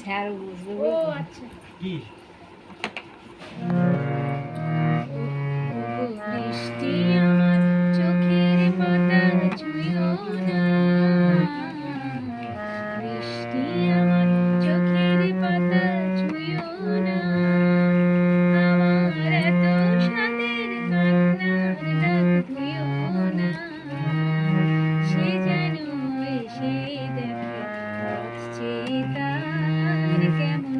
Sir বুঝবে ও আচ্ছা কি তার কেমন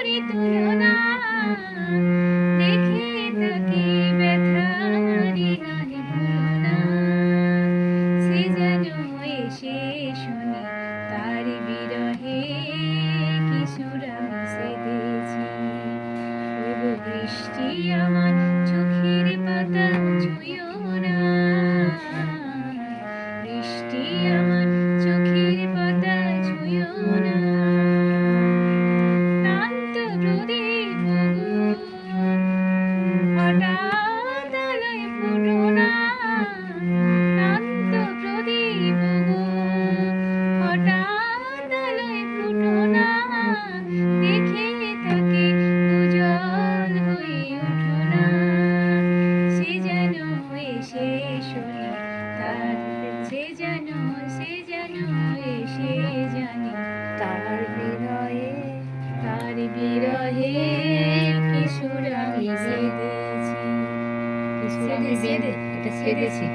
ভরে তুলো না দেখে তাকে ব্যথারি গান ভুলো না সে যেন এসে শুনি তার বিরহে কিশোর আমি সেদেছি বৃষ্টি আমার শুনি তার সে যেন সে যেন এসে জানি। তার বিনয়ে তার বিরহে কিশোর আমি সেদেছি কিশোর আমি বেঁধে এটা ছেড়েছি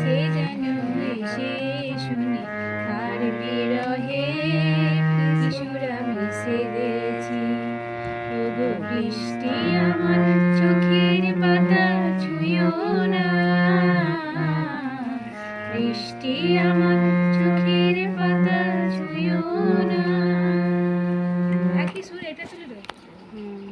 সে যেন এসে শুনি তার বিরহে কিশোর আমি সেদেছি বৃষ্টি আমার